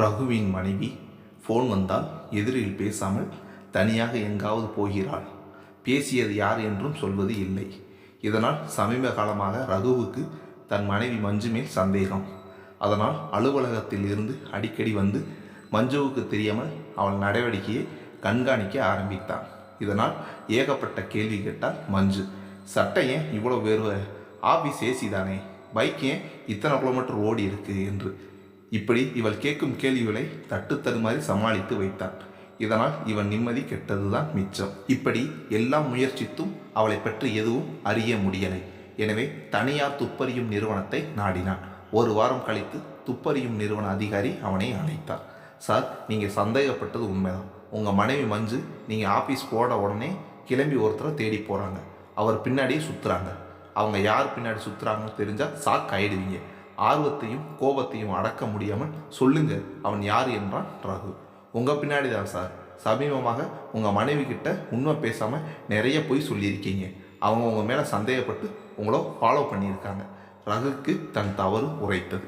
ரகுவின் மனைவி ஃபோன் வந்தால் எதிரில் பேசாமல் தனியாக எங்காவது போகிறாள். பேசியது யார் என்றும் சொல்வது இல்லை. இதனால் சமீப காலமாக ரகுவுக்கு தன் மனைவி மஞ்சு மேல் சந்தேகம். அதனால் அலுவலகத்தில் இருந்து அடிக்கடி வந்து மஞ்சுவுக்கு தெரியாமல் அவள் நடவடிக்கையை கண்காணிக்க ஆரம்பித்தான். இதனால் ஏகப்பட்ட கேள்வி கேட்டால் மஞ்சு. சட்டை ஏன் இவ்வளோ வேறு ஆஃபீஸ் ஏசி தானே? பைக் ஏன் இத்தனை கிலோமீட்டர் ஓடி இருக்கு? என்று இப்படி இவள் கேட்கும் கேள்விகளை தட்டு தடுமாறி சமாளித்து வைத்தான். இதனால் இவன் நிம்மதி கெட்டதுதான் மிச்சம். இப்படி எல்லாம் முயற்சித்தும் அவளை பற்றி எதுவும் அறிய முடியலை. எனவே தனியார் துப்பறியும் நிறுவனத்தை நாடினான். ஒரு வாரம் கழித்து துப்பறியும் நிறுவன அதிகாரி அவனை அழைத்தார். சார் நீங்கள் சந்தேகப்பட்டது உண்மைதான். உங்கள் மனைவி மஞ்சு நீங்கள் ஆஃபீஸ் போட உடனே கிளம்பி ஒருத்தரை தேடி போகிறாங்க அவர் பின்னாடியே சுற்றுறாங்க அவங்க யார் பின்னாடி சுற்றுறாங்கன்னு தெரிஞ்சால் சாக் ஆயிடுவீங்க ஆர்வத்தையும் கோபத்தையும் அடக்க முடியாமல் சொல்லுங்க அவன் யார் என்றான் ரகு. உங்கள் பின்னாடி தான் சார். சமீபமாக உங்கள் மனைவி கிட்ட உண்மை பேசாமல் நிறைய போய் சொல்லியிருக்கீங்க. அவங்க உங்கள் மேலே சந்தேகப்பட்டு உங்களோ ஃபாலோ பண்ணியிருக்காங்க. ரகுக்கு தன் தவறு உரைத்தது.